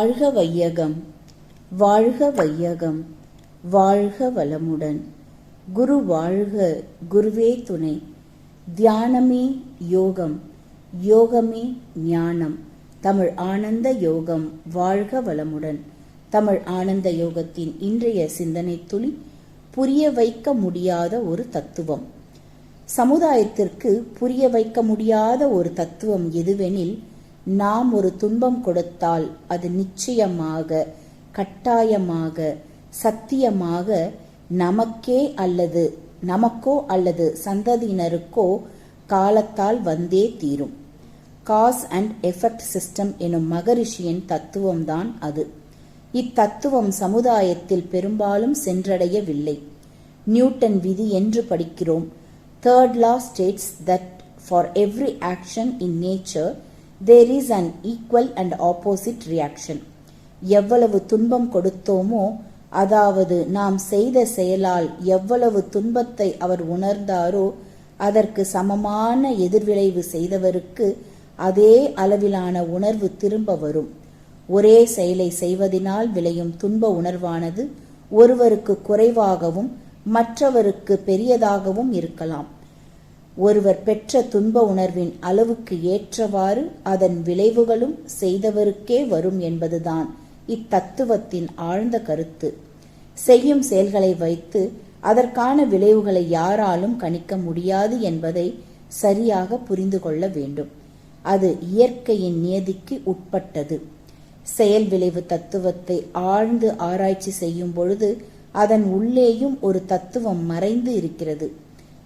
வாழ்க வையகம் வாழ்க வையகம் வாழ்க வளமுடன். குரு வாழ்க குருவே துணை. தியானமே யோகம் யோகமே ஞானம். தமிழ் ஆனந்த யோகம் வாழ்க வளமுடன். தமிழ் ஆனந்த யோகத்தின் இன்றைய சிந்தனை துளி புரிய வைக்க முடியாத ஒரு தத்துவம். சமுதாயத்திற்கு புரிய வைக்க முடியாத ஒரு தத்துவம் எதுவெனில் நாம் ஒரு துன்பம் கொடுத்தால் அது நிச்சயமாக கட்டாயமாக சத்தியமாக நமக்கே அல்லது நமக்கோ அல்லது சந்ததியினருக்கோ காலத்தால் வந்தே தீரும். காஸ் அண்ட் எஃபெக்ட் சிஸ்டம் எனும் மகரிஷியின் தத்துவம்தான் அது. இத்தத்துவம் சமுதாயத்தில் பெரும்பாலும் சென்றடையவில்லை. நியூட்டன் விதி என்று படிக்கிறோம் third law states that for every action in nature there is an equal and opposite reaction எவ்வளவு துன்பம் கொடுத்தோமோ அதாவது நாம் செய்த செயலால் எவ்வளவு துன்பத்தை அவர் உணர்ந்தாரோ அதற்கு சமமான எதிர்விளைவு செய்தவருக்கு அதே அளவிலான உணர்வு திரும்ப வரும். ஒரே செயலை செய்வதினால் விளையும் துன்ப உணர்வானது ஒருவருக்கு குறைவாகவும் மற்றவருக்கு பெரியதாகவும் இருக்கலாம். ஒருவர் பெற்ற துன்ப உணர்வின் அளவுக்கு ஏற்றவாறு அதன் விளைவுகளும் செய்தவருக்கே வரும் என்பதுதான் இத்தத்துவத்தின் ஆழ்ந்த கருத்து. செய்யும் செயல்களை வைத்து அதற்கான விளைவுகளை யாராலும் கணிக்க முடியாது என்பதை சரியாக புரிந்து கொள்ள வேண்டும். அது இயற்கையின் நியதிக்கு உட்பட்டது. செயல் விளைவு தத்துவத்தை ஆழ்ந்து ஆராய்ச்சி செய்யும் பொழுது அதன் உள்ளேயும் ஒரு தத்துவம் மறைந்து இருக்கிறது.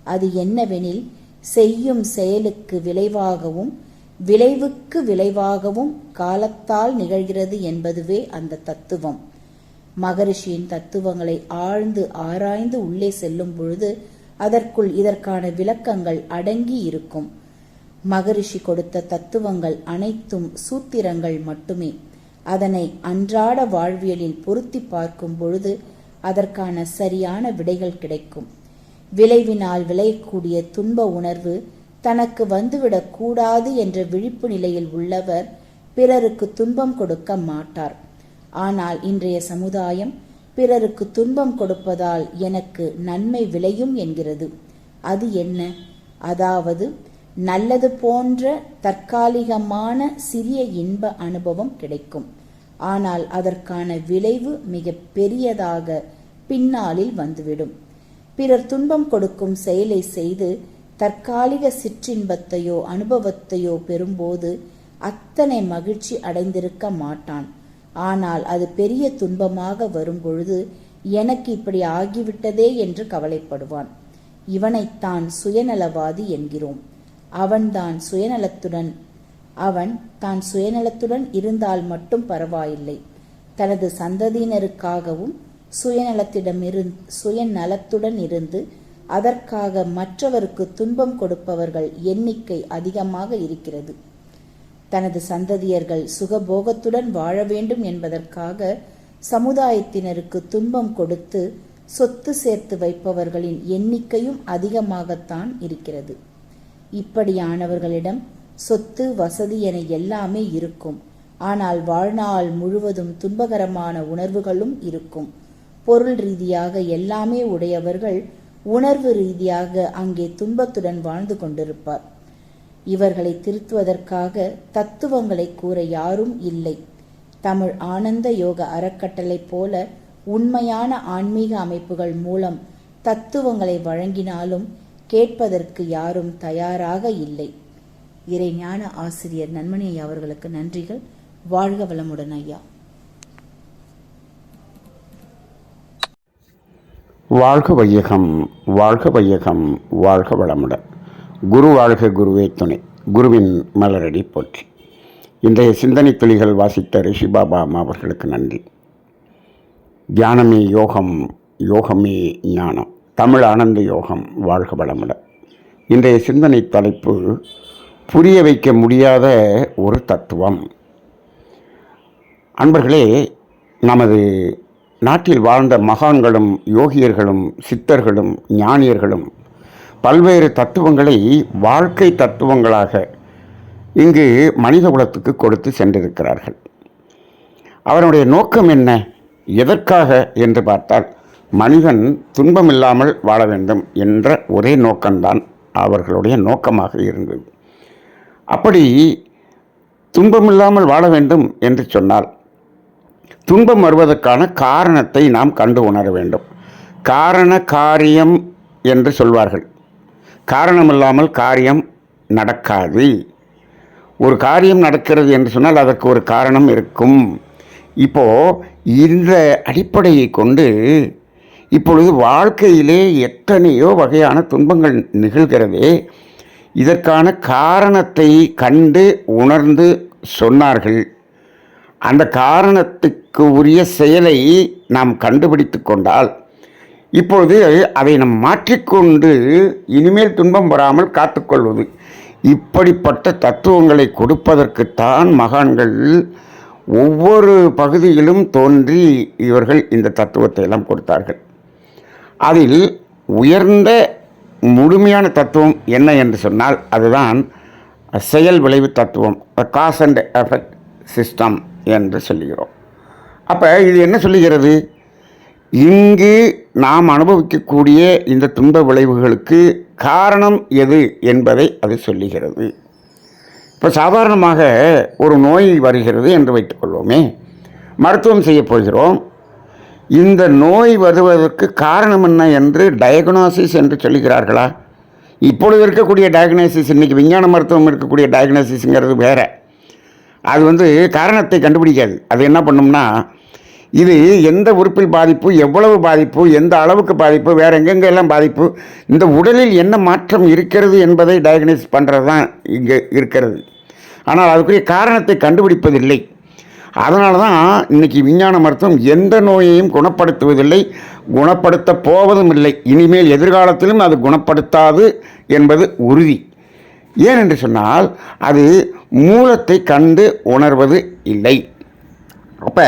அது என்னவெனில் செய்யும் செயலுக்கு விளைவாகவும் விளைவுக்கு விளைவாகவும் காலத்தால் நிகழ்கிறது என்பதுவே அந்த தத்துவம். மகரிஷியின் தத்துவங்களை ஆழ்ந்து ஆராய்ந்து உள்ளே செல்லும் பொழுது அதற்குள் இதற்கான விளக்கங்கள் அடங்கி இருக்கும். மகரிஷி கொடுத்த தத்துவங்கள் அனைத்தும் சூத்திரங்கள் மட்டுமே. அதனை அன்றாட வாழ்வியலில் பொருத்தி பார்க்கும் பொழுது அதற்கான சரியான விடைகள் கிடைக்கும். விளைவினால் விளையக்கூடிய துன்ப உணர்வு தனக்கு வந்துவிடக் கூடாது என்ற விழிப்பு நிலையில் உள்ளவர் பிறருக்கு துன்பம் கொடுக்க மாட்டார். ஆனால் இன்றைய சமுதாயம் பிறருக்கு துன்பம் கொடுப்பதால் எனக்கு நன்மை விளையும் என்கிறது. அது என்ன? அதாவது நல்லது போன்ற தற்காலிகமான சிறிய இன்ப அனுபவம் கிடைக்கும். ஆனால் அதற்கான விளைவு மிக பெரியதாக பின்னாளில் வந்துவிடும். பிறர் துன்பம் கொடுக்கும் செயலை செய்து தற்காலிக சிற்றின்பத்தையோ அனுபவத்தையோ பெறும்போது அத்தனை மகிழ்ச்சி அடைந்திருக்க மாட்டான். ஆனால் அது பெரிய துன்பமாக வரும்பொழுது எனக்கு இப்படி ஆகிவிட்டதே என்று கவலைப்படுவான். இவனைத்தான் சுயநலவாதி என்கிறோம். அவன்தான் சுயநலத்துடன் அவன் தான் சுயநலத்துடன் இருந்தால் மட்டும் பரவாயில்லை. தனது சந்ததியினருக்காகவும் சுயநலத்திடமிரு சுயநலத்துடன் இருந்து அதற்காக மற்றவருக்கு துன்பம் கொடுப்பவர்கள் எண்ணிக்கை அதிகமாக இருக்கிறது. தனது சந்ததியர்கள் சுகபோகத்துடன் வாழ வேண்டும் என்பதற்காக சமுதாயத்தினருக்கு துன்பம் கொடுத்து சொத்து சேர்த்து வைப்பவர்களின் எண்ணிக்கையும் அதிகமாகத்தான் இருக்கிறது. இப்படியானவர்களிடம் சொத்து வசதி என எல்லாமே இருக்கும். ஆனால் வாழ்நாள் முழுவதும் துன்பகரமான உணர்வுகளும் இருக்கும். பொருள் ரீதியாக எல்லாமே உடையவர்கள் உணர்வு ரீதியாக அங்கே துன்பத்துடன் வாழ்ந்து கொண்டிருப்பார். இவர்களை திருத்துவதற்காக தத்துவங்களை கூற யாரும் இல்லை. தமிழ் ஆனந்த யோக அறக்கட்டளை போல உண்மையான ஆன்மீக அமைப்புகள் மூலம் தத்துவங்களை வழங்கினாலும் கேட்பதற்கு யாரும் தயாராக இல்லை. இறைஞான ஆசிரியர் நன்மணி அவர்களுக்கு நன்றிகள். வாழ்க வளமுடன் ஐயா. வாழ்க வையகம் வாழ்க வையகம் வாழ்க வளமுடன். குரு வாழ்க குருவே துணை. குருவின் மலரடி போற்றி. இன்றைய சிந்தனை துளிகள் வாசித்த ரிஷி பாபா அம்மா அவர்களுக்கு நன்றி. தியானமே யோகம் யோகமே ஞானம். தமிழ் ஆனந்த யோகம் வாழ்க வளமுடன். இன்றைய சிந்தனை தலைப்பு புரிய வைக்க முடியாத ஒரு தத்துவம். அன்பர்களே நமது நாட்டில் வாழ்ந்த மகான்களும் யோகியர்களும் சித்தர்களும் ஞானியர்களும் பல்வேறு தத்துவங்களை வாழ்க்கை தத்துவங்களாக இங்கு மனித குலத்துக்கு கொடுத்து சென்றிருக்கிறார்கள். அவனுடைய நோக்கம் என்ன? எதற்காக என்று பார்த்தால் மனிதன் துன்பமில்லாமல் வாழ வேண்டும் என்ற ஒரே நோக்கம்தான் அவர்களுடைய நோக்கமாக இருந்தது. அப்படி துன்பமில்லாமல் வாழ வேண்டும் என்று சொன்னால் துன்பம் வருவதற்கான காரணத்தை நாம் கண்டு உணர வேண்டும். காரண காரியம் என்று சொல்வார்கள். காரணமில்லாமல் காரியம் நடக்காது. ஒரு காரியம் நடக்கிறது என்று சொன்னால் அதற்கு ஒரு காரணம் இருக்கும். இப்போது இந்த அடிப்படையை கொண்டு இப்பொழுது வாழ்க்கையிலே எத்தனையோ வகையான துன்பங்கள் நிகழ்கிறதே இதற்கான காரணத்தை கண்டு உணர்ந்து சொன்னார்கள். அந்த காரணத்துக்கு உரிய செயலை நாம் கண்டுபிடித்து கொண்டால் இப்பொழுது அதை நாம் மாற்றிக்கொண்டு இனிமேல் துன்பம் வராமல் காத்துக்கொள்வது இப்படிப்பட்ட தத்துவங்களை கொடுப்பதற்குத்தான் மகான்கள் ஒவ்வொரு பகுதியிலும் தோன்றி இவர்கள் இந்த தத்துவத்தை எல்லாம் கொடுத்தார்கள். அதில் உயர்ந்த முழுமையான தத்துவம் என்ன என்று சொன்னால் அதுதான் செயல் விளைவு தத்துவம் காஸ் அண்ட் எஃபெக்ட் சிஸ்டம் என்று சொல்லுகிறோம். அப்போ இது என்ன சொல்லுகிறது? இங்கு நாம் அனுபவிக்கக்கூடிய இந்த துன்ப விளைவுகளுக்கு காரணம் எது என்பதை அது சொல்லுகிறது. இப்போ சாதாரணமாக ஒரு நோய் வருகிறது என்று வைத்துக்கொள்வோமே மருத்துவம் செய்ய போகிறோம். இந்த நோய் வருவதற்கு காரணம் என்ன என்று டயக்னோசிஸ் என்று சொல்லுகிறார்களா? இப்பொழுது இருக்கக்கூடிய டயக்னோசிஸ் இன்றைக்கி விஞ்ஞான மருத்துவம் இருக்கக்கூடிய டயக்னாசிஸுங்கிறது வேறு. அது வந்து காரணத்தை கண்டுபிடிக்காது. அது என்ன பண்ணும்னா இது எந்த உறுப்பில் பாதிப்பு எவ்வளவு பாதிப்பு எந்த அளவுக்கு பாதிப்பு வேறு எங்கெங்கெல்லாம் பாதிப்பு இந்த உடலில் என்ன மாற்றம் இருக்கிறது என்பதை டயக்னைஸ் பண்ணுறது தான் இங்கே இருக்கிறது. ஆனால் அதுக்குரிய காரணத்தை கண்டுபிடிப்பதில்லை. அதனால தான் இன்றைக்கி விஞ்ஞான மருத்துவம் எந்த நோயையும் குணப்படுத்துவதில்லை குணப்படுத்த போவதும் இல்லை. இனிமேல் எதிர்காலத்திலும் அது குணப்படுத்தாது என்பது உறுதி. ஏன் என்று சொன்னால் அது மூலத்தை கண்டு உணர்வது இல்லை. அப்போ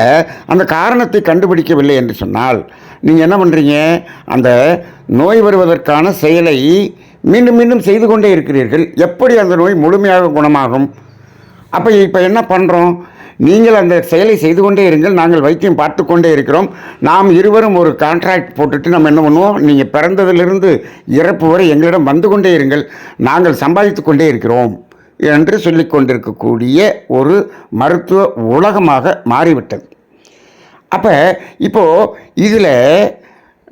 அந்த காரணத்தை கண்டுபிடிக்கவில்லை என்று சொன்னால் நீங்கள் என்ன பண்ணுறீங்க அந்த நோய் வருவதற்கான செயலை மீண்டும் மீண்டும் செய்து கொண்டே இருக்கிறீர்கள். எப்படி அந்த நோய் முழுமையாக குணமாகும்? அப்போ இப்போ என்ன பண்ணுறோம் நீங்கள் அந்த செயலை செய்து கொண்டே இருங்கள். நாங்கள் வைத்தியம் பார்த்து கொண்டே இருக்கிறோம். நாம் இருவரும் ஒரு கான்ட்ராக்ட் போட்டுட்டு நம்ம என்ன பண்ணுவோம்? நீங்கள் பிறந்ததிலிருந்து இறப்பு வரை எங்களிடம் வந்து கொண்டே இருங்கள். நாங்கள் சம்பாதித்து கொண்டே இருக்கிறோம் என்று சொல்லிக் கொண்டிருக்கக்கூடிய ஒரு மருத்துவ உலகமாக மாறிவிட்டது. அப்போ இப்போது இதில்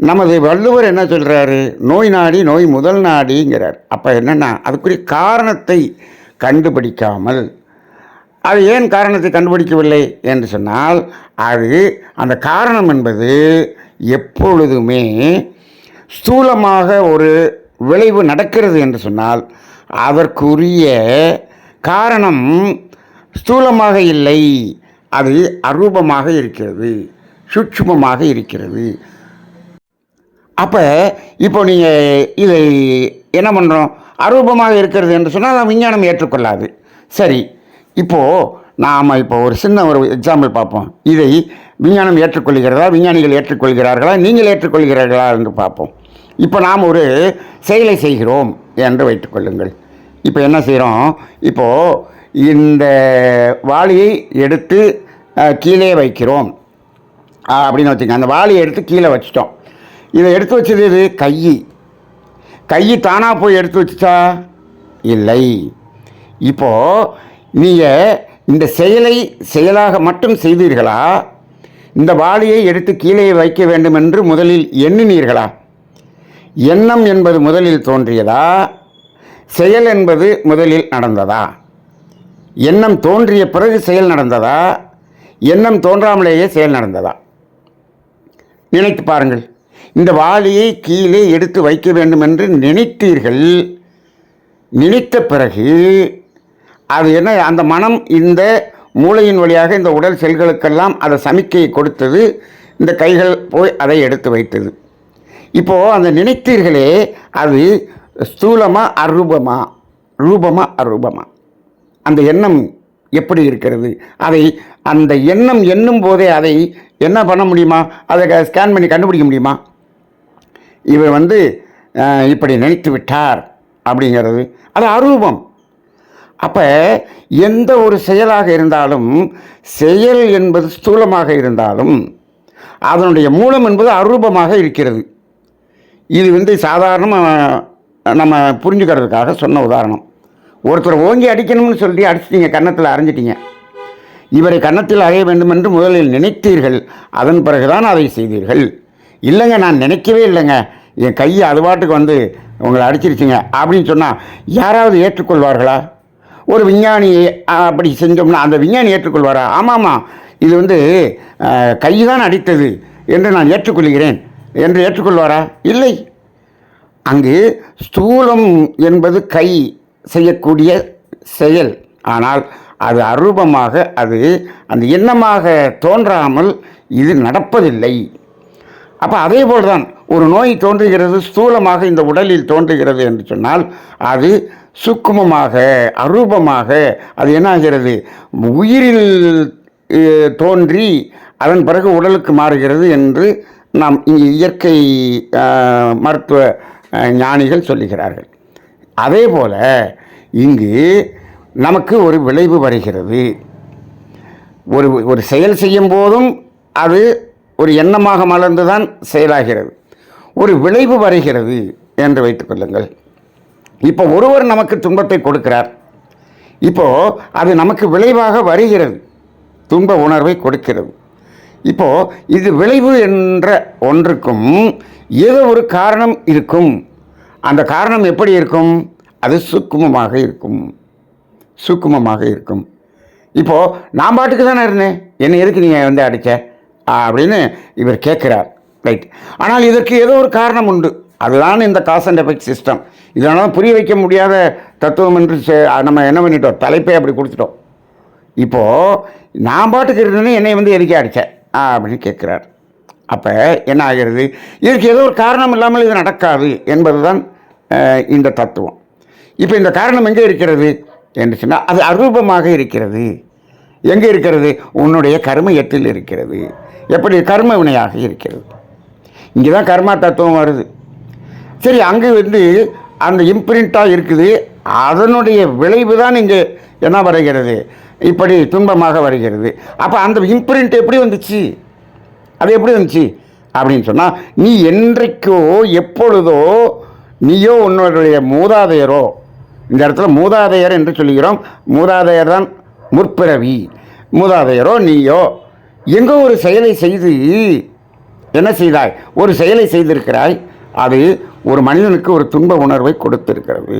நமது வள்ளுவர் என்ன சொல்கிறாரு நோய் நாடி நோய் முதல் நாடிங்கிறார். அப்போ என்னென்னா அதுக்குரிய காரணத்தை கண்டுபிடிக்காமல் அது ஏன் காரணத்தை கண்டுபிடிக்கவில்லை என்று சொன்னால் அது அந்த காரணம் என்பது எப்பொழுதுமே ஸ்தூலமாக ஒரு விளைவு நடக்கிறது என்று சொன்னால் அதற்குரிய காரணம் ஸ்தூலமாக இல்லை அது அரூபமாக இருக்கிறது சூட்சுமமாக இருக்கிறது. அப்போ இப்போ நீங்கள் இதை என்ன பண்ணுறோம் அரூபமாக இருக்கிறது என்று சொன்னால் விஞ்ஞானம் ஏற்றுக்கொள்ளாது. சரி இப்போது நாம் இப்போ ஒரு சின்ன ஒரு எக்ஸாம்பிள் பார்ப்போம். இதை விஞ்ஞானம் ஏற்றுக்கொள்கிறதா? விஞ்ஞானிகள் ஏற்றுக்கொள்கிறார்களா? நீங்கள் ஏற்றுக்கொள்கிறீர்களா என்று பார்ப்போம். இப்போ நாம் ஒரு செயலை செய்கிறோம் என்று வைத்துக்கொள்ளுங்கள் இப்போ என்ன செய்கிறோம்? இப்போது இந்த வாளியை எடுத்து கீழே வைக்கிறோம். அப்படின்னு வச்சுங்க அந்த வாளியை எடுத்து கீழே வச்சிட்டோம். இதை எடுத்து வச்சது இது கை. கை தானாக போய் எடுத்து வச்சுச்சா? இல்லை. இப்போது நீங்கள் இந்த செயலை செயலாக மட்டும் செய்தீர்களா? இந்த வாளியை எடுத்து கீழே வைக்க வேண்டும் என்று முதலில் எண்ணினீர்களா? எண்ணம் என்பது முதலில் தோன்றியதா? செயல் என்பது முதலில் நடந்ததா? எண்ணம் தோன்றிய பிறகு செயல் நடந்ததா? எண்ணம் தோன்றாமலேயே செயல் நடந்ததா? நினைத்து பாருங்கள். இந்த வாளியை கீழே எடுத்து வைக்க வேண்டும் என்று நினைத்தீர்கள். நினைத்த பிறகு அது என்ன? அந்த மனம் இந்த மூளையின் வழியாக இந்த உடல் செல்களுக்கெல்லாம் அதை சமிக்கையை கொடுத்தது. இந்த கைகள் போய் அதை எடுத்து வைத்தது. இப்போது அந்த நினைத்தீர்களே அது ஸ்தூலமாக அரூபமா? ரூபமா அரூபமா? அந்த எண்ணம் எப்படி இருக்கிறது? அதை அந்த எண்ணம் எண்ணும் போதே அதை என்ன பண்ண முடியுமா? அதை ஸ்கேன் பண்ணி கண்டுபிடிக்க முடியுமா? இவர் வந்து இப்படி நினைத்து விட்டார் அப்படிங்கிறது. அது அரூபம். அப்போ எந்த ஒரு செயலாக இருந்தாலும் செயல் என்பது ஸ்தூலமாக இருந்தாலும் அதனுடைய மூலம் என்பது அரூபமாக இருக்கிறது. இது வந்து சாதாரணமாக நம்ம புரிஞ்சுக்கிறதுக்காக சொன்ன உதாரணம். ஒருத்தரை ஓங்கி அடிக்கணும்னு சொல்லி அடிச்சிட்டீங்க கன்னத்தில் அரைஞ்சிட்டீங்க. இவரை கன்னத்தில் அறைய வேண்டும் என்று முதலில் நினைத்தீர்கள் அதன் பிறகுதான் அதை செய்தீர்கள். இல்லைங்க நான் நினைக்கவே இல்லைங்க. என் கையை அது பாட்டுக்கு வந்து உங்களை அடிச்சிருச்சிங்க அப்படின்னு சொன்னால் யாராவது ஏற்றுக்கொள்வார்களா? ஒரு விஞ்ஞானி அப்படி செஞ்சோம்னா அந்த விஞ்ஞானி ஏற்றுக்கொள்வாரா? ஆமாம்மா இது வந்து கை தான் அடித்தது என்று நான் ஏற்றுக்கொள்கிறேன். என்று ஏற்றுக்கொள்வாரா? இல்லை. அங்கு ஸ்தூலம் என்பது கை செய்யக்கூடிய செயல். ஆனால் அது அரூபமாக அது அந்த எண்ணமாக தோன்றாமல் இது நடப்பதில்லை. அப்போ அதே போல்தான் ஒரு நோய் தோன்றுகிறது ஸ்தூலமாக இந்த உடலில் தோன்றுகிறது என்று சொன்னால் அது சூக்குமமாக அரூபமாக அது என்ன ஆகிறது உயிரில் தோன்றி அதன் பிறகு உடலுக்கு மாறுகிறது என்று நாம் இங்கே இயற்கை மருத்துவ ஞானிகள் சொல்லுகிறார்கள். அதே போல் இங்கு நமக்கு ஒரு விளைவு வருகிறது. ஒரு ஒரு செயல் செய்யும் போதும் அது ஒரு எண்ணமாக மலர்ந்து தான் செயலாகிறது. ஒரு விளைவு வருகிறது என்று வைத்துக்கொள்ளுங்கள் இப்போ ஒருவர் நமக்கு துன்பத்தை கொடுக்கிறார். இப்போது அது நமக்கு விளைவாக வருகிறது. துன்ப உணர்வை கொடுக்கிறது. இப்போது இது விளைவு என்ற ஒன்றுக்கும் ஏதோ ஒரு காரணம் இருக்கும். அந்த காரணம் எப்படி இருக்கும்? அது சுக்குமமாக இருக்கும். சுக்குமமாக இருக்கும். இப்போது நான் பாட்டுக்கு தானே இருந்தேன். என்னை எதுக்கு நீங்கள் வந்து அடித்த அப்படின்னு இவர் கேட்குறார். ரைட் ஆனால் இதற்கு ஏதோ ஒரு காரணம் உண்டு. அதுதான் இந்த காஸ் அண்ட் எஃபெக்ட் சிஸ்டம். இதனால் புரிய வைக்க முடியாத தத்துவம் என்று செ- நம்ம என்ன பண்ணிட்டோம்? தலைப்பே அப்படி கொடுத்துட்டோம். இப்போது நான் பாட்டுக்கு இருந்தேன்னு என்னை வந்து எதுக்கே அடித்தேன் அப்படின்னு கேட்குறார். அப்போ என்ன ஆகிறது? இதற்கு ஏதோ ஒரு காரணம் இல்லாமல் இது நடக்காது என்பதுதான் தான் இந்த தத்துவம். இப்போ இந்த காரணம் எங்கே இருக்கிறது? என்று சொன்னால் அது அரூபமாக இருக்கிறது. எங்கே இருக்கிறது? உன்னுடைய கர்மயத்தில் இருக்கிறது. எப்படி கர்ம வினையாக இருக்கிறது? இங்கே தான் கர்மா தத்துவம் வருது. சரி அங்கே வந்து அந்த இம்ப்ரிண்ட்டாக இருக்குது. அதனுடைய விளைவு தான் இங்கே என்ன வருகிறது? இப்படி துன்பமாக வருகிறது. அப்போ அந்த இம்ப்ரிண்ட் எப்படி வந்துச்சு? அது எப்படி வந்துச்சு? அப்படின்னு சொன்னால் நீ என்றைக்கோ எப்பொழுதோ நீயோ உன்னுடைய மூதாதையரோ இந்த இடத்துல மூதாதையர் என்று சொல்லுகிறோம். மூதாதையர் தான் முற்பிறவி. மூதாதையரோ நீயோ எங்கோ ஒரு செயலை செய்து என்ன செய்தாய்? ஒரு செயலை செய்திருக்கிறாய். அது ஒரு மனிதனுக்கு ஒரு துன்ப உணர்வை கொடுத்திருக்கிறது.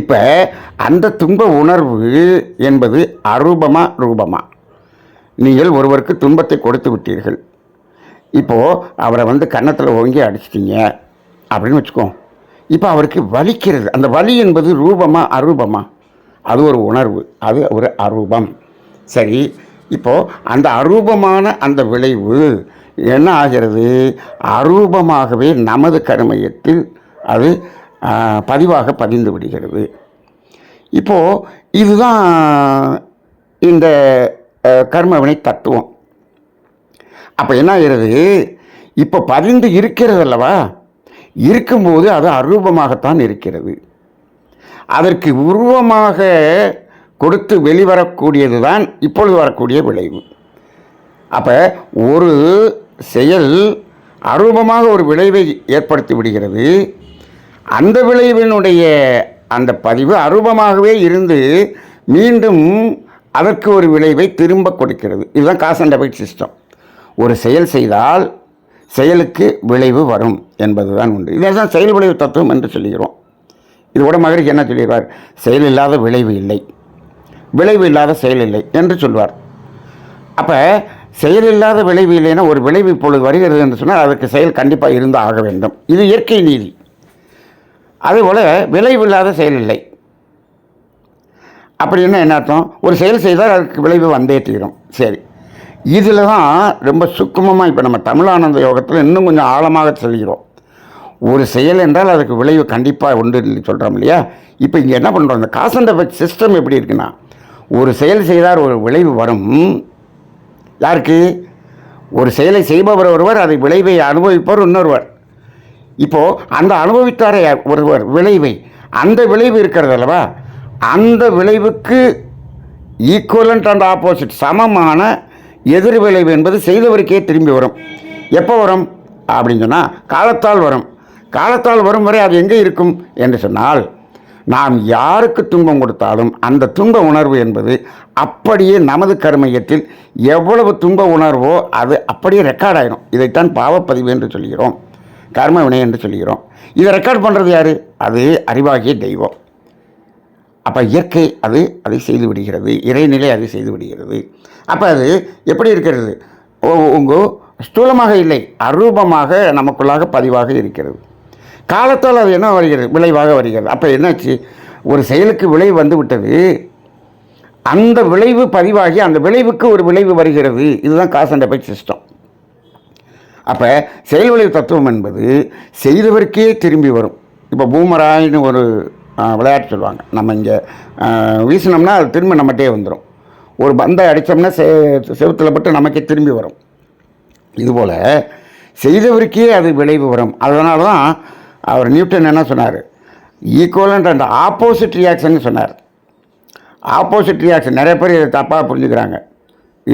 இப்போ அந்த துன்ப உணர்வு என்பது அரூபமா ரூபமா? நீங்கள் ஒருவருக்கு துன்பத்தை கொடுத்து விட்டீர்கள். இப்போது அவரை வந்து கன்னத்தில் ஓங்கி அடிச்சிட்டிங்க அப்படின்னு வச்சுக்கோம் இப்போ அவருக்கு வலிக்கிறது. அந்த வலி என்பது ரூபமா அரூபமா? அது ஒரு உணர்வு. அது ஒரு அரூபம். சரி இப்போது அந்த அரூபமான அந்த விளைவு என்ன ஆகிறது அரூபமாகவே நமது கருமையத்தில் அது பதிவாக பதிந்து விடுகிறது. இப்போது இதுதான் இந்த கர்மவினை தத்துவம். அப்போ என்ன ஆகிறது? இப்போ பதிந்து இருக்கிறது அல்லவா? இருக்கும்போது அது அரூபமாகத்தான் இருக்கிறது. அதற்கு உருவமாக கொடுத்து வெளிவரக்கூடியது தான் இப்பொழுது வரக்கூடிய விளைவு. அப்போ ஒரு செயல் அரூபமாக ஒரு விளைவை ஏற்படுத்தி விடுகிறது. அந்த விளைவினுடைய அந்த பதிவு அரூபமாகவே இருந்து மீண்டும் அதற்கு ஒரு விளைவை திரும்ப கொடுக்கிறது. இதுதான் காஸ் அண்ட் எஃபெக்ட் சிஸ்டம். ஒரு செயல் செய்தால் செயலுக்கு விளைவு வரும் என்பதுதான் உண்டு. இதை தான் செயல் விளைவு தத்துவம் என்று சொல்லுகிறோம். இது கூட மகரிஷி என்ன சொல்லிடுவார் செயல் இல்லாத விளைவு இல்லை. விளைவு இல்லாத செயல் இல்லை என்று சொல்வார். அப்போ செயல் இல்லாத விளைவு இல்லைன்னா ஒரு விளைவு இப்பொழுது வருகிறது என்று சொன்னால் அதற்கு செயல் கண்டிப்பாக இருந்து ஆக வேண்டும். இது இயற்கை நீதி. அதேபோல் விளைவு இல்லாத செயல் இல்லை. அப்படின்னா என்ன அர்த்தம்? ஒரு செயல் செய்தால் அதுக்கு விளைவு வந்தே தீரும். சரி. இதில் தான் ரொம்ப சுக்குமமாக இப்போ நம்ம தமிழானந்த யோகத்தில் இன்னும் கொஞ்சம் ஆழமாக செல்கிறோம். ஒரு செயல் என்றால் அதுக்கு விளைவு கண்டிப்பாக உண்டு சொல்கிறோம் இல்லையா? இப்போ இங்கே என்ன பண்ணுறோம்? இந்த காஸ் எஃபெக்ட் சிஸ்டம் எப்படி இருக்குன்னா ஒரு செயல் செய்தால் ஒரு விளைவு வரும். யாருக்கு? ஒரு செயலை செய்பவர் ஒருவர் அதை விளைவை அனுபவிப்பவர் இன்னொருவர். இப்போது அந்த அனுபவித்தாரே ஒருவர் விளைவை அந்த விளைவு இருக்கிறது அல்லவா? அந்த விளைவுக்கு ஈக்குவலண்ட் அண்ட் ஆப்போசிட் சமமான எதிர் விளைவு என்பது செய்தவருக்கே திரும்பி வரும். எப்போ வரும்? அப்படின்னு சொன்னால் காலத்தால் வரும். காலத்தால் வரும் வரை அது எங்கே இருக்கும்? என்று சொன்னால் நாம் யாருக்கு துன்பம் கொடுத்தாலும் அந்த துன்ப உணர்வு என்பது அப்படியே நமது கருமையத்தில் எவ்வளவு துன்ப உணர்வோ அது அப்படியே ரெக்கார்ட் ஆகிடும் இதைத்தான் பாவப்பதிவு என்று சொல்கிறோம். கர்ம வினை என்று சொல்கிறோம். இதை ரெக்கார்ட் பண்ணுறது யார்? அது அறிவாகிய தெய்வம். அப்போ இயற்கை அது அதை செய்து விடுகிறது. இறைநிலை அதை செய்து விடுகிறது. அப்போ அது எப்படி இருக்கிறது? உங்கள் ஸ்தூலமாக இல்லை அரூபமாக நமக்குள்ளாக பதிவாக இருக்கிறது. காலத்தால் அது என்ன வருகிறது? விளைவாக வருகிறது. அப்போ என்னாச்சு? ஒரு செயலுக்கு விளைவு வந்து விட்டது அந்த விளைவு பதிவாகி அந்த விளைவுக்கு ஒரு விளைவு வருகிறது. இதுதான் காசு அண்ட் எஃபெக்ட் சிஸ்டம். அப்போ செயல் விளைவு தத்துவம் என்பது செய்தவருக்கே திரும்பி வரும். இப்போ பூமராயின்னு ஒரு விளையாட்டு சொல்லுவாங்க. நம்ம இங்கே வீசினோம்னா அது திரும்ப நம்மகிட்டே வந்துடும் ஒரு பந்தை அடித்தோம்னா செ செவத்தில் பட்டு நமக்கே திரும்பி வரும். இதுபோல் செய்தவருக்கே அது விளைவு வரும். அதனால தான் அவர் நியூட்டன் என்ன சொன்னார்? ஈக்குவலண்ட் அண்ட் ஆப்போசிட் ரியாக்ஷன் சொன்னார். ஆப்போசிட் ரியாக்ஷன் நிறைய பேர் இதை தப்பாக புரிஞ்சுக்கிறாங்க.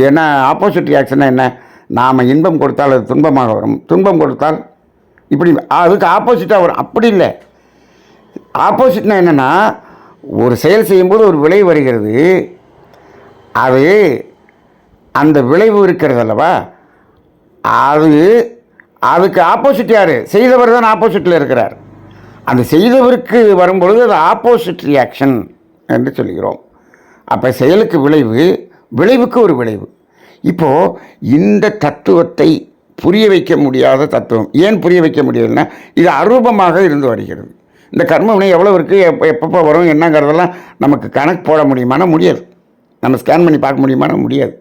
ஏன்னா ஆப்போசிட் ரியாக்ஷன்னா என்ன? நாம் இன்பம் கொடுத்தால் அது துன்பமாக வரும். துன்பம் கொடுத்தால் இப்படி அதுக்கு ஆப்போசிட்டாக வரும். அப்படி இல்லை. ஆப்போசிட்னா என்னென்னா ஒரு செயல் செய்யும்போது ஒரு விளைவு வருகிறது. அது அந்த விளைவு இருக்கிறது அல்லவா? அது அதுக்கு ஆப்போசிட் யார்? செய்தவர் தான் ஆப்போசிட்டில் இருக்கிறார். அந்த செய்தவருக்கு வரும்பொழுது அது ஆப்போசிட் ரியாக்ஷன் என்று சொல்கிறோம். அப்போ செயலுக்கு விளைவு விளைவுக்கு ஒரு விளைவு. இப்போது இந்த தத்துவத்தை புரிய வைக்க முடியாத தத்துவம். ஏன் புரிய வைக்க முடியலைன்னா இது அரூபமாக இருந்து வருகிறது. இந்த கர்மவினை எவ்வளோ இருக்குது எப்போ எப்பப்போ வரும் என்னங்கிறதெல்லாம் நமக்கு கணக்கு போட முடியுமானா முடியாது. நம்ம ஸ்கேன் பண்ணி பார்க்க முடியுமானா முடியாது.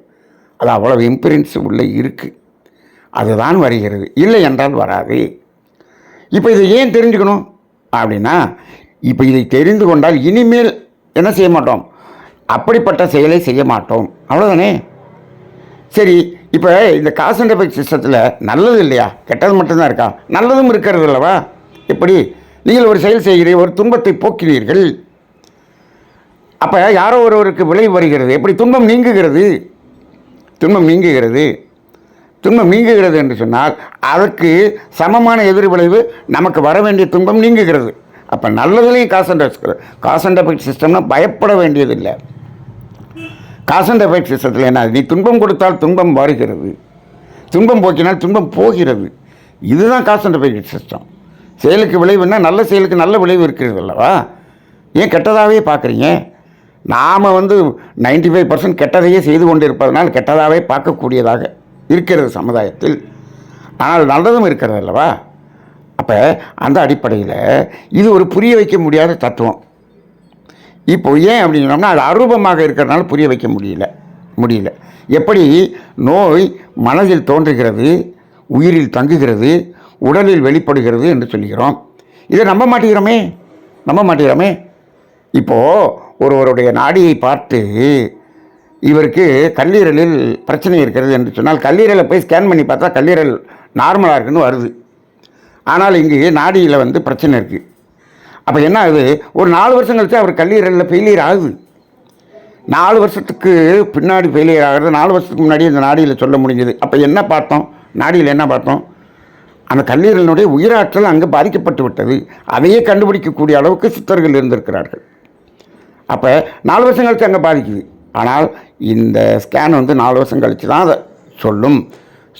அது அவ்வளோ இம்பீரியன்ஸ் உள்ளே இருக்குது அதுதான் வருகிறது. இல்லை என்றால் வராது. இப்போ இதை ஏன் தெரிஞ்சுக்கணும்? அப்படின்னா இப்போ இதை தெரிந்து கொண்டால் இனிமேல் என்ன செய்ய மாட்டோம்? அப்படிப்பட்ட செயலை செய்ய மாட்டோம். அவ்வளோதானே சரி இப்போ இந்த காசு அண்ட் சிஸ்டத்தில் நல்லது இல்லையா? கெட்டது மட்டும்தான் இருக்கா? நல்லதும் இருக்கிறது அல்லவா? எப்படி? நீங்கள் ஒரு செயல் செய்கிறீர்கள் ஒரு துன்பத்தை போக்கினீர்கள். அப்போ யாரோ ஒருவருக்கு விளைவு வருகிறது. எப்படி? துன்பம் நீங்குகிறது. துன்பம் நீங்குகிறது. துன்பம் நீங்குகிறது என்று சொன்னால் அதற்கு சமமான எதிர் விளைவு நமக்கு வர வேண்டிய துன்பம் நீங்குகிறது. அப்போ நல்லதுலேயும் காசு அண்ட் காசு அண்ட் எஃபெக்ட் சிஸ்டம்னா பயப்பட வேண்டியதில்லை. காசு அண்ட் எஃபெக்ட் சிஸ்டத்தில் என்ன? நீ துன்பம் கொடுத்தால் துன்பம் வருகிறது. துன்பம் போக்கினால் துன்பம் போகிறது. இதுதான் காசு அண்ட் எஃபெக்ட் சிஸ்டம். செயலுக்கு விளைவுன்னா நல்ல செயலுக்கு நல்ல விளைவு இருக்கிறது அல்லவா? ஏன் கெட்டதாகவே பார்க்குறீங்க? நாம் வந்து 95% ஃபைவ் பர்சன்ட் கெட்டதையே செய்து கொண்டு இருப்பதனால் கெட்டதாகவே பார்க்கக்கூடியதாக. இருக்கிறது சமுதாயத்தில். ஆனால் நல்லதும் இருக்கிறது அல்லவா? அப்போ அந்த அடிப்படையில் இது ஒரு புரிய வைக்க முடியாத தத்துவம். இப்போ ஏன் அப்படின்னோம்னா அது அரூபமாக இருக்கிறதுனால புரிய வைக்க முடியல முடியல. எப்படி? நோய் மனதில் தோன்றுகிறது உயிரில் தங்குகிறது உடலில் வெளிப்படுகிறது என்று சொல்கிறோம் இதை நம்ப மாட்டேங்கிறோமே நம்ப மாட்டேங்கிறோமே. இப்போது ஒருவருடைய நாடியை பார்த்து இவருக்கு கல்லீரலில் பிரச்சனை இருக்கிறது என்று சொன்னால் கல்லீரலை போய் ஸ்கேன் பண்ணி பார்த்தா கல்லீரல் நார்மலாக இருக்குன்னு வருது. ஆனால் இங்கே நாடியில் வந்து பிரச்சனை இருக்குது அப்போ என்ன ஆகுது? ஒரு நாலு வருஷம் கழிச்சு அவர் கல்லீரலில் ஃபெயிலியர் ஆகுது. நாலு வருஷத்துக்கு பின்னாடி ஃபெயிலியர் ஆகிறது நாலு வருஷத்துக்கு முன்னாடி இந்த நாடியில் சொல்ல முடிஞ்சது. அப்போ என்ன பார்த்தோம்? நாடியில் என்ன பார்த்தோம்? அந்த கல்லீரலினுடைய உயிராற்றல் அங்கே பாதிக்கப்பட்டு விட்டது. அதையே கண்டுபிடிக்கக்கூடிய அளவுக்கு சித்தர்கள் இருந்திருக்கிறார்கள். அப்போ நாலு வருஷம் கழிச்சு அங்கே பாதிக்குது. ஆனால் இந்த ஸ்கேன் வந்து நாலு வருஷம் கழித்து தான் அதை சொல்லும்.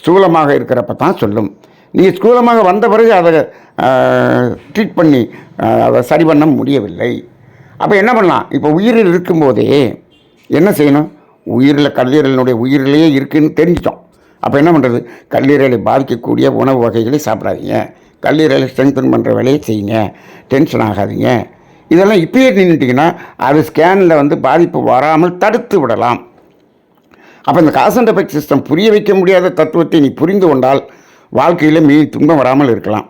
ஸ்தூலமாக இருக்கிறப்ப தான் சொல்லும். நீங்கள் ஸ்தூலமாக வந்த பிறகு அதை ட்ரீட் பண்ணி அதை சரி பண்ண முடியவில்லை. அப்போ என்ன பண்ணலாம்? இப்போ உயிரில் இருக்கும்போதே என்ன செய்யணும்? உயிரில் கல்லீரலினுடைய உயிரிலேயே இருக்குதுன்னு தெரிஞ்சிட்டோம். அப்போ என்ன பண்ணுறது கல்லீரலை பாதிக்கக்கூடிய உணவு வகைகளை சாப்பிடாதீங்க. கல்லீரலை ஸ்ட்ரென்தன் பண்ணுற வேலையை செய்யுங்க. டென்ஷன் ஆகாதீங்க. இதெல்லாம் இப்பயே நின்றுட்டிங்கன்னா அது ஸ்கேனில் வந்து பாதிப்பு வராமல் தடுத்து விடலாம். அப்போ இந்த காஸ் அண்ட் எஃபெக்ட் சிஸ்டம் புரிய வைக்க முடியாத தத்துவத்தை நீ புரிந்து கொண்டால் வாழ்க்கையில் மீ துன்பம் வராமல் இருக்கலாம்.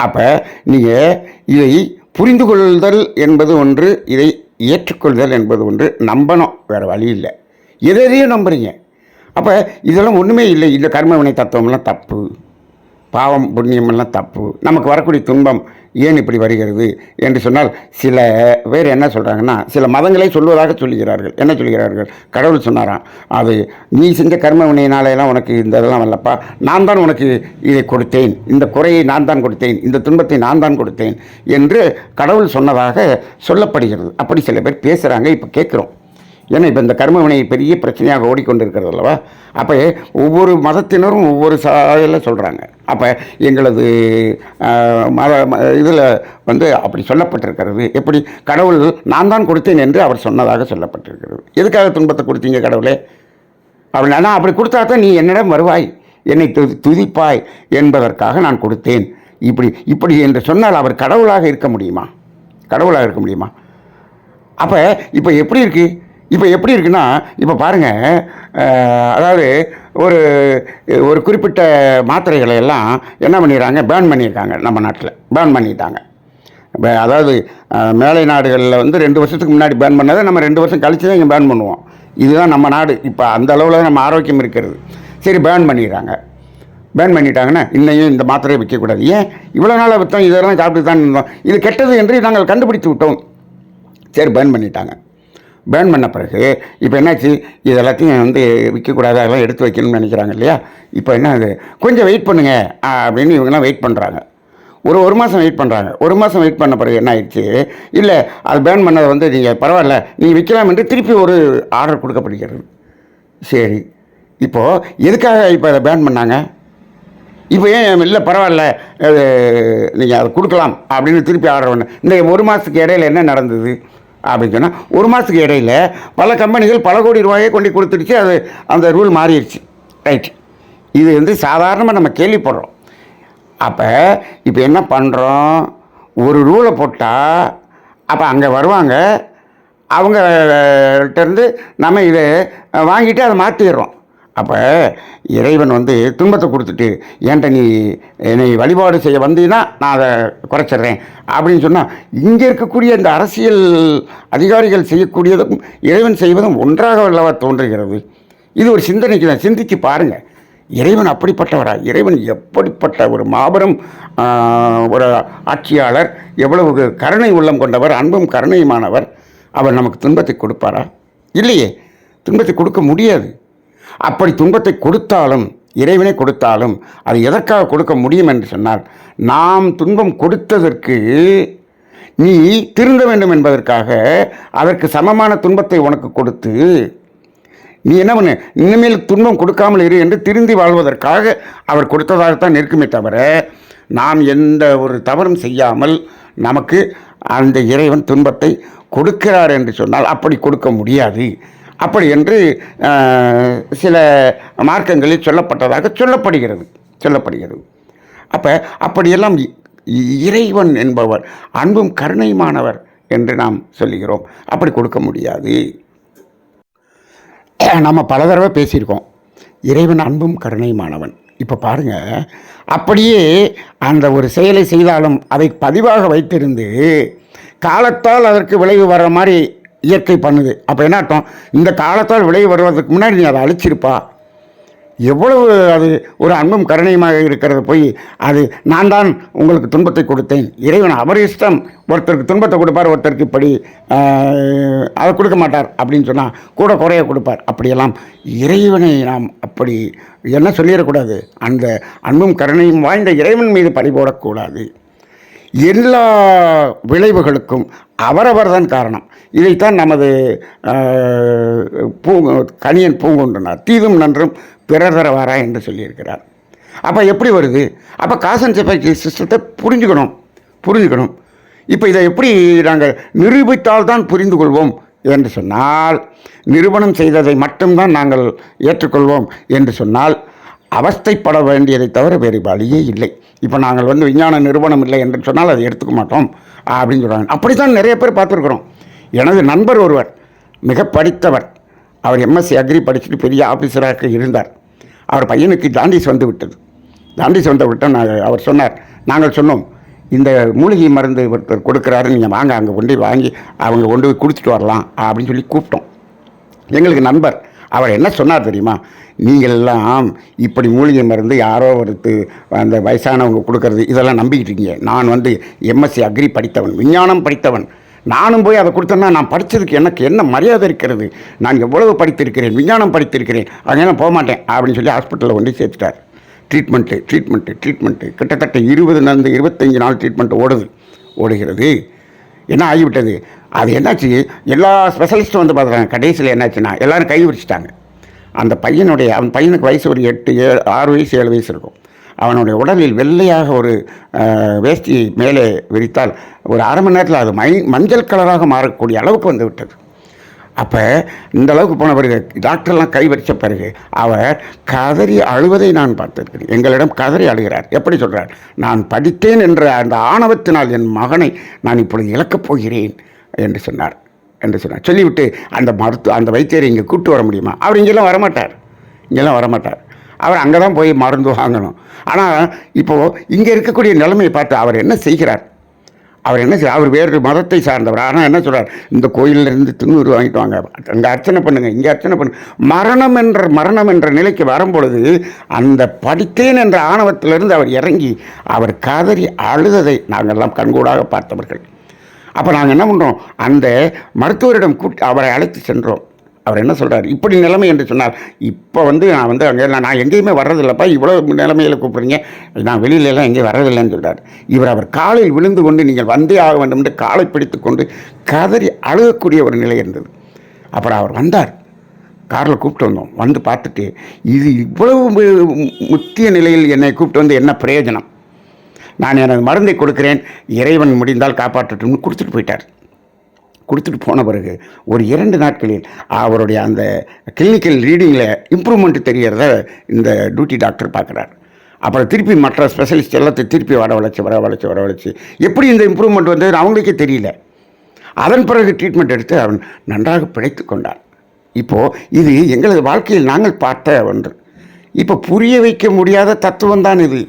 அப்போ நீங்கள் இதை புரிந்து கொள்ளுதல் என்பது ஒன்று இதை ஏற்றுக்கொள்தல் என்பது ஒன்று நம்பணும் வேறு வழி இல்லை. எதையும் நம்புறீங்க. அப்போ இதெல்லாம் ஒன்றுமே இல்லை. இந்த கர்மவினை தத்துவம்லாம் தப்பு. பாவம் புண்ணியம் எல்லாம் தப்பு. நமக்கு வரக்கூடிய துன்பம் ஏன் இப்படி வருகிறது என்று சொன்னால் சில பேர் என்ன சொல்கிறாங்கன்னா சில மதங்களே சொல்வதாக சொல்லுகிறார்கள். என்ன சொல்கிறார்கள் கடவுள் சொன்னாராம். அது நீ செஞ்ச கர்ம வினையினாலெல்லாம் உனக்கு இந்த இதெல்லாம் வரலப்பா. நான் தான் உனக்கு இதை கொடுத்தேன். இந்த குறையை நான் தான் கொடுத்தேன். இந்த துன்பத்தை நான் தான் கொடுத்தேன் என்று கடவுள் சொன்னதாக சொல்லப்படுகிறது. அப்படி சில பேர் பேசுகிறாங்க இப்போ கேட்குறோம். ஏன்னா இப்போ இந்த கர்மவினை பெரிய பிரச்சனையாக ஓடிக்கொண்டிருக்கிறது அல்லவா அப்போ ஒவ்வொரு மதத்தினரும் ஒவ்வொரு சாலையில் சொல்கிறாங்க அப்போ எங்களது மத இதில் வந்து அப்படி சொல்லப்பட்டிருக்கிறது. எப்படி? கடவுள் நான் தான் கொடுத்தேன் என்று அவர் சொன்னதாக சொல்லப்பட்டிருக்கிறது. எதுக்காக துன்பத்தை கொடுத்தீங்க கடவுளே? அப்படின்னா அப்படி கொடுத்தா தான் நீ என்னிடம் வருவாய். என்னை து துதிப்பாய் என்பதற்காக நான் கொடுத்தேன். இப்படி இப்படி என்று சொன்னால் அவர் கடவுளாக இருக்க முடியுமா? கடவுளாக இருக்க முடியுமா? அப்போ இப்போ எப்படி இருக்குது இப்போ எப்படி இருக்குன்னா இப்போ பாருங்கள் அதாவது ஒரு ஒரு குறிப்பிட்ட மாத்திரைகளை எல்லாம் என்ன பண்ணிடுறாங்க பேன் பண்ணியிருக்காங்க நம்ம நாட்டில். பேன் பண்ணிட்டாங்க. இப்போ அதாவது மேலை நாடுகளில் வந்து ரெண்டு வருஷத்துக்கு முன்னாடி பேன் பண்ணதை நம்ம ரெண்டு வருஷம் கழிச்சு தான் இங்கே பேன் பண்ணுவோம். இதுதான் நம்ம நாடு. இப்போ அந்த அளவில் நம்ம ஆரோக்கியம் இருக்கிறது. சரி பேன் பண்ணிடுறாங்க. பேன் பண்ணிட்டாங்கன்னா இன்னையும் இந்த மாத்திரையை விற்கக்கூடாது. ஏன்? இவ்வளோ நாளாக விற்றோம் இதெல்லாம் சாப்பிட்டு தான் இருந்தோம். இது கெட்டது என்று நாங்கள் கண்டுபிடித்து விட்டோம். சரி பேன் பண்ணிட்டாங்க. பேன் பண்ண பிறகு இப்போ என்னாச்சு? இது எல்லாத்தையும் வந்து விற்கக்கூடாது? அதெல்லாம் எடுத்து வைக்கணும்னு நினைக்கிறாங்க இல்லையா? இப்போ என்ன அது? கொஞ்சம் வெயிட் பண்ணுங்க அப்படின்னு இவங்கெல்லாம் வெயிட் பண்ணுறாங்க ஒரு ஒரு மாதம் வெயிட் பண்ணுறாங்க ஒரு மாதம் வெயிட் பண்ண பிறகு என்ன ஆயிடுச்சு? இல்லை அது பேன் பண்ணதை வந்து நீங்கள் பரவாயில்ல நீங்கள் விற்கலாம் என்று திருப்பி ஒரு ஆர்டர் கொடுக்கப்படுகிறது. சரி. இப்போது எதுக்காக இப்போ அதை பேன் பண்ணாங்க? இப்போ ஏன் இல்லை பரவாயில்ல நீங்கள் அதை கொடுக்கலாம் அப்படின்னு திருப்பி ஆர்டர் பண்ண இந்த ஒரு மாதத்துக்கு இடையில என்ன நடந்தது? அப்படின்னு சொன்னால் ஒரு மாதத்துக்கு இடையில் பல கம்பெனிகள் பல கோடி ரூபாயை கொண்டு கொடுத்துடுச்சு அது அந்த ரூல் மாறிடுச்சு. ரைட் இது வந்து சாதாரணமாக நம்ம கேள்விப்படுறோம். அப்போ இப்போ என்ன பண்ணுறோம் ஒரு ரூலை போட்டால் அப்போ அங்கே வருவாங்க அவங்கள்ட்டேருந்து நம்ம இதை வாங்கிட்டு அதை மாற்றிடுறோம் அப்போ இறைவன் வந்து துன்பத்தை கொடுத்துட்டு ஏன்ட்ட நீ என்னை வழிபாடு செய்ய வந்தீங்கன்னா நான் அதை குறைச்சிட்றேன். அப்படின்னு சொன்னால் இங்கே இருக்கக்கூடிய இந்த அரசியல் அதிகாரிகள் செய்யக்கூடியதும் இறைவன் செய்வதும் ஒன்றாக அல்லவா தோன்றுகிறது? இது ஒரு சிந்தனைக்கு தான். சிந்தித்து பாருங்கள் இறைவன் அப்படிப்பட்டவரா? இறைவன் எப்படிப்பட்ட ஒரு மாபெரும் ஒரு ஆட்சியாளர் எவ்வளவு கருணை உள்ளம் கொண்டவர் அன்பும் கருணையுமானவர் அவர் நமக்கு துன்பத்தை கொடுப்பாரா? இல்லையே. துன்பத்தை கொடுக்க முடியாது. அப்படி துன்பத்தை கொடுத்தாலும் இறைவனை கொடுத்தாலும் அது எதற்காக கொடுக்க முடியும் என்று சொன்னால் நாம் துன்பம் கொடுத்ததற்கு நீ திருந்த வேண்டும் என்பதற்காக அதற்கு சமமான துன்பத்தை உனக்கு கொடுத்து நீ என்ன பண்ணு? இனிமேல் துன்பம் கொடுக்காமல் இரு என்று திருந்தி வாழ்வதற்காக அவர் கொடுத்ததாகத்தான் இருக்குமே தவிர நாம் எந்த ஒரு தவறும் செய்யாமல் நமக்கு அந்த இறைவன் துன்பத்தை கொடுக்கிறார் என்று சொன்னால் அப்படி கொடுக்க முடியாது. அப்படி என்று சில மார்க்கங்களில் சொல்லப்பட்டதாக சொல்லப்படுகிறது சொல்லப்படுகிறது. அப்போ அப்படியெல்லாம் இ- இறைவன் என்பவர் அன்பும் கருணையுமானவர் என்று நாம் சொல்லுகிறோம். அப்படி கொடுக்க முடியாது. நம்ம பல தடவை பேசியிருக்கோம். இறைவன் அன்பும் கருணையுமானவன். இப்போ பாருங்கள் அப்படியே அந்த ஒரு செயலை செய்தாலும் அதை பதிவாக வைத்திருந்து காலத்தால் அதற்கு விளைவு வர்ற மாதிரி இயற்கை பண்ணுது. அப்போ என்ன அர்த்தம்? இந்த காலத்தால் விளைவு வருவதற்கு முன்னாடி நீ அதை அழிச்சிருப்பா. எவ்வளவு அது ஒரு அன்பும் கருணையுமாக இருக்கிறது போய் அது நான் தான் உங்களுக்கு துன்பத்தை கொடுத்தேன். இறைவன் அவர் இஷ்டம் ஒருத்தருக்கு துன்பத்தை கொடுப்பார் ஒருத்தருக்கு இப்படி அதை கொடுக்க மாட்டார் அப்படின்னு சொன்னால் கூட குறைய கொடுப்பார். அப்படியெல்லாம் இறைவனை நாம் அப்படி என்ன சொல்லிடக்கூடாது? அந்த அன்பும் கருணையும் வாய்ந்த இறைவன் மீது பழி போடக்கூடாது எல்லா விளைவுகளுக்கும் அவரவர் தான் காரணம். இதைத்தான் நமது பூ கணியன் பூங்குன்றனார் தீதும் நன்றும் பிறர் தரவாரா என்று சொல்லியிருக்கிறார். அப்போ எப்படி வருது? அப்போ காசன் செப்பைக்கு சிஸ்டத்தை புரிஞ்சுக்கணும். புரிஞ்சுக்கணும். இப்போ இதை எப்படி நாங்கள் நிரூபித்தால் தான் புரிந்து கொள்வோம் என்று சொன்னால் நிரூபணம் செய்ததை மட்டும்தான் நாங்கள் ஏற்றுக்கொள்வோம் என்று சொன்னால் அவஸ்தைப்பட வேண்டியதை தவிர வேறு வழியே இல்லை. இப்போ நாங்கள் வந்து விஞ்ஞான நிறுவனம் இல்லை என்று சொன்னால் அதை எடுத்துக்க மாட்டோம் அப்படின்னு சொல்கிறாங்க அப்படி தான் நிறைய பேர் பார்த்துருக்குறோம். எனது நண்பர் ஒருவர் மிக படித்தவர் அவர் எம்எஸ்சி அக்ரி படிச்சுட்டு பெரிய ஆஃபீஸராக இருந்தார். அவர் பையனுக்கு ஜாண்டிஸ் வந்து விட்டது. ஜாண்டிஸ் வந்து விட்டால் நாங்கள் அவர் சொன்னார் நாங்கள் சொன்னோம் இந்த மூலிகை மருந்து ஒருத்தர் கொடுக்குறாரு நீங்கள் வாங்க அங்கே கொண்டு போய் வாங்கி அவங்க கொண்டு போய் கொடுத்துட்டு வரலாம் அப்படின்னு சொல்லி கூப்பிட்டோம். எங்களுக்கு நண்பர் அவர் என்ன சொன்னார் தெரியுமா? நீங்கள் எல்லாம் இப்படி மூலிகை மருந்து யாரோ ஒருத்து அந்த வயசானவங்க கொடுக்கறது இதெல்லாம் நம்பிக்கிட்டு இருக்கீங்க. நான் வந்து எம்எஸ்சி அக்ரி படித்தவன் விஞ்ஞானம் படித்தவன். நானும் போய் அதை கொடுத்தேன்னா நான் படித்ததுக்கு எனக்கு என்ன மரியாதை இருக்கிறது? நான் எவ்வளவு படித்திருக்கிறேன் விஞ்ஞானம் படித்திருக்கிறேன் அதனால போக மாட்டேன் அப்படின்னு சொல்லி ஹாஸ்பிட்டலில் கொண்டு சேர்த்துட்டார். ட்ரீட்மெண்ட்டு ட்ரீட்மெண்ட்டு ட்ரீட்மெண்ட்டு கிட்டத்தட்ட இருபது இருபத்தஞ்சி இருபத்தஞ்சு நாள் ட்ரீட்மெண்ட் ஓடுது ஓடுகிறது. என்ன ஆகிவிட்டது? அது என்னாச்சு? எல்லா ஸ்பெஷலிஸ்ட்டும் வந்து பார்க்குறாங்க. கடைசியில் என்னாச்சுன்னா எல்லோரும் கை விரிச்சிட்டாங்க. அந்த பையனுடைய அவன் பையனுக்கு வயசு ஒரு எட்டு ஏழு ஆறு வயசு ஏழு வயசு இருக்கும். அவனுடைய உடலில் வெள்ளையாக ஒரு வேஷ்டியை மேலே விரித்தால் ஒரு அரை மணி நேரத்தில் அது மை மஞ்சள் கலராக மாறக்கூடிய அளவுக்கு வந்து விட்டது. அப்போ இந்த அளவுக்கு போன பிறகு டாக்டர்லாம் கை பிறகு அவர் கதறி அழுவதை நான் பார்த்திருக்கிறேன். எங்களிடம் கதறி அழுகிறார். எப்படி சொல்கிறார் நான் படித்தேன் என்ற அந்த ஆணவத்தினால் என் மகனை நான் இப்பொழுது இழக்கப் போகிறேன் என்று சொன்னார். என்று சொன்னார். சொல்லிவிட்டு அந்த மருத்துவ அந்த வைத்தியரை இங்கே கூட்டு வர முடியுமா? அவர் இங்கெல்லாம் வரமாட்டார். இங்கெல்லாம் வரமாட்டார். அவர் அங்கே தான் போய் மருந்து வாங்கணும். ஆனால் இப்போது இங்கே இருக்கக்கூடிய நிலைமையை பார்த்து அவர் என்ன செய்கிறார்? அவர் என்ன செய்ய அவர் வேறு மதத்தை சார்ந்தவர். ஆனால் என்ன சொல்கிறார் இந்த கோயிலிருந்து திருநூறு வாங்கிட்டு வாங்க. அங்கே அர்ச்சனை பண்ணுங்கள் இங்கே அர்ச்சனை பண்ணு. மரணம் என்ற மரணம் என்ற நிலைக்கு வரும்பொழுது அந்த படித்தேன் என்ற ஆணவத்திலிருந்து அவர் இறங்கி அவர் கதறி அழுததை நாங்கள்லாம் கண்கூடாக பார்த்தவர்கள். அப்போ நாங்கள் என்ன பண்ணுறோம் அந்த மருத்துவரிடம் கூட்டி அவரை அழைத்து சென்றோம். அவர் என்ன சொல்கிறார் இப்படி நிலைமை என்று சொன்னார். இப்போ வந்து நான் வந்து அங்கே நான் எங்கேயுமே வர்றதில்லைப்பா. இவ்வளோ நிலைமையில் கூப்பிடுறீங்க. நான் வெளியிலலாம் எங்கேயும் வர்றதில்லைன்னு சொல்கிறார் இவர் அவர் காலில் விழுந்து கொண்டு நீங்கள் வந்தே ஆக வேண்டும் என்று காலை பிடித்து கொண்டு கதறி அழுகக்கூடிய ஒரு நிலை இருந்தது. அப்புறம் அவர் வந்தார். காரில் கூப்பிட்டு வந்தோம். வந்து பார்த்துட்டு இது இவ்வளவு முக்கிய நிலையில் என்னை கூப்பிட்டு வந்து என்ன பிரயோஜனம்? நான் எனது மருந்தை கொடுக்கிறேன். இறைவன் முடிந்தால் காப்பாற்றட்டும்னு கொடுத்துட்டு போயிட்டார். கொடுத்துட்டு போன பிறகு ஒரு இரண்டு நாட்களில் அவருடைய அந்த கிளினிக்கல் ரீடிங்கில் இம்ப்ரூவ்மெண்ட் தெரியறத இந்த டியூட்டி டாக்டர் பார்க்குறார். அப்புறம் திருப்பி மற்ற ஸ்பெஷலிஸ்ட் எல்லாத்தையும் திருப்பி வரவழைச்சி வரவழைச்சி வரவழைச்சி எப்படி இந்த இம்ப்ரூவ்மெண்ட் வந்தது அவங்களுக்கே தெரியல. அதன் பிறகு ட்ரீட்மெண்ட் எடுத்து அவன் நன்றாக பிழைத்து கொண்டான். இப்போது இது எங்களது வாழ்க்கையில் நாங்கள் பார்த்த ஒன்று. இப்போ புரிய வைக்க முடியாத தத்துவம் தான் இது.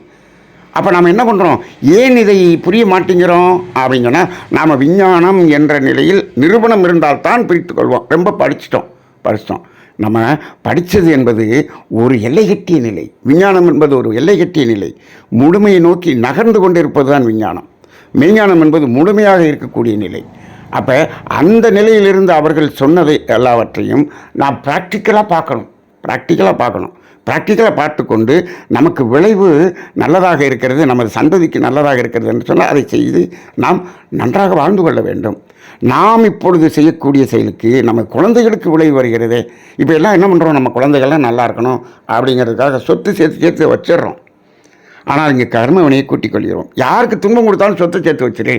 அப்போ நாம் என்ன பண்ணுறோம் ஏன் இதை புரிய மாட்டேங்கிறோம்? அப்படின்னு சொன்னால் நாம் விஞ்ஞானம் என்ற நிலையில் நிரூபணம் இருந்தால்தான் பிரித்து கொள்வோம். ரொம்ப படிச்சிட்டோம். படிச்சிட்டோம். நம்ம படித்தது என்பது ஒரு எல்லைகட்டிய நிலை. விஞ்ஞானம் என்பது ஒரு எல்லைகட்டிய நிலை. முழுமையை நோக்கி நகர்ந்து கொண்டிருப்பது தான் விஞ்ஞானம். மெய்ஞானம் என்பது முழுமையாக இருக்கக்கூடிய நிலை. அப்போ அந்த நிலையிலிருந்து அவர்கள் சொன்னதை எல்லாவற்றையும் நாம் ப்ராக்டிக்கலாக பார்க்கணும். ப்ராக்டிக்கலாக பார்க்கணும். ப்ராக்டிக்கலாக பார்த்து கொண்டு நமக்கு விளைவு நல்லதாக இருக்கிறது நமது சந்ததிக்கு நல்லதாக இருக்கிறது என்று சொன்னால் அதை செய்து நாம் நன்றாக வாழ்ந்து கொள்ள வேண்டும். நாம் இப்பொழுது செய்யக்கூடிய செயலுக்கு நம்ம குழந்தைகளுக்கு விளைவு வருகிறதே இப்போ எல்லாம் என்ன பண்ணுறோம் நம்ம குழந்தைகள்லாம் நல்லா இருக்கணும் அப்படிங்கிறதுக்காக சொத்து சேர்த்து சேர்த்து வச்சிடுறோம். ஆனால் இங்கே கர்மவினையை கூட்டிக் கொள்கிறோம். யாருக்கு துன்பம் கொடுத்தாலும் சொத்தை சேர்த்து வச்சிரு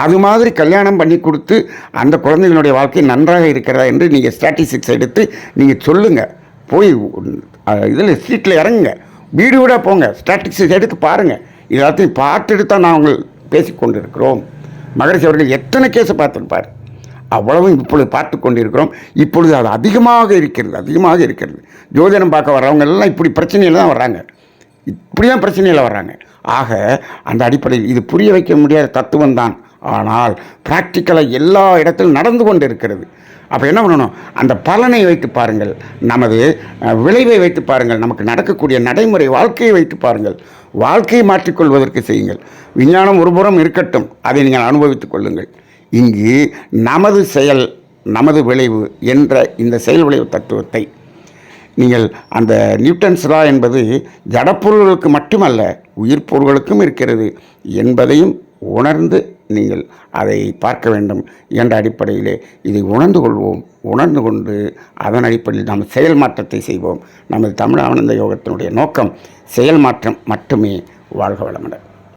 அது மாதிரி கல்யாணம் பண்ணி கொடுத்து அந்த குழந்தைகளுடைய வாழ்க்கை நன்றாக இருக்கிறதா என்று நீங்கள் ஸ்டாட்டிஸ்டிக்ஸ் எடுத்து நீங்கள் சொல்லுங்கள் போய் இதில் ஸ்ட்ரீட்டில் இறங்குங்க. வீடு வீடாக போங்க. ஸ்டாட்டிக்ஸ் எடுத்து பாருங்கள் இதெல்லாத்தையும் எல்லாத்தையும் பார்த்துட்டு தான் நாங்கள் பேசிக்கொண்டு இருக்கிறோம் மகரிஷி அவர்கள் எத்தனை கேஸை பார்த்துருப்பார்? அவ்வளவும் இப்பொழுது பார்த்து கொண்டிருக்கிறோம். இப்பொழுது அது அதிகமாக இருக்கிறது அதிகமாக இருக்கிறது. ஜோதிடம் பார்க்க வர்றவங்க எல்லாம் இப்படி பிரச்சனையில் தான் வர்றாங்க. இப்படி தான் பிரச்சனையில் வர்றாங்க. ஆக அந்த அடிப்படையில் இது புரிய வைக்க முடியாத தத்துவம் தான். ஆனால் ப்ராக்டிக்கலாக எல்லா இடத்திலும் நடந்து கொண்டு இருக்கிறது அப்போ என்ன பண்ணணும்? அந்த பலனை வைத்து பாருங்கள். நமது விளைவை வைத்து பாருங்கள். நமக்கு நடக்கக்கூடிய நடைமுறை வாழ்க்கையை வைத்து பாருங்கள். வாழ்க்கையை மாற்றிக்கொள்வதற்கு செய்யுங்கள். விஞ்ஞானம் ஒருபுறம் இருக்கட்டும். அதை நீங்கள் அனுபவித்துக் கொள்ளுங்கள். இங்கு நமது செயல் நமது விளைவு என்ற இந்த செயல் விளைவு தத்துவத்தை நீங்கள் அந்த நியூட்டன்ஸ் லா என்பது ஜடப்பொருள்களுக்கு மட்டுமல்ல உயிர் பொருள்களுக்கும் இருக்கிறது என்பதையும் உணர்ந்து நீங்கள் அதை பார்க்க வேண்டும் என்ற அடிப்படையிலே இதை உணர்ந்து கொள்வோம். உணர்ந்து கொண்டு அதன் அடிப்படையில் நாம் செயல் மாற்றத்தை செய்வோம். நமது தமிழ் ஆனந்த யோகத்தினுடைய நோக்கம் செயல் மாற்றம் மட்டுமே வாழ்க வளமுடன்.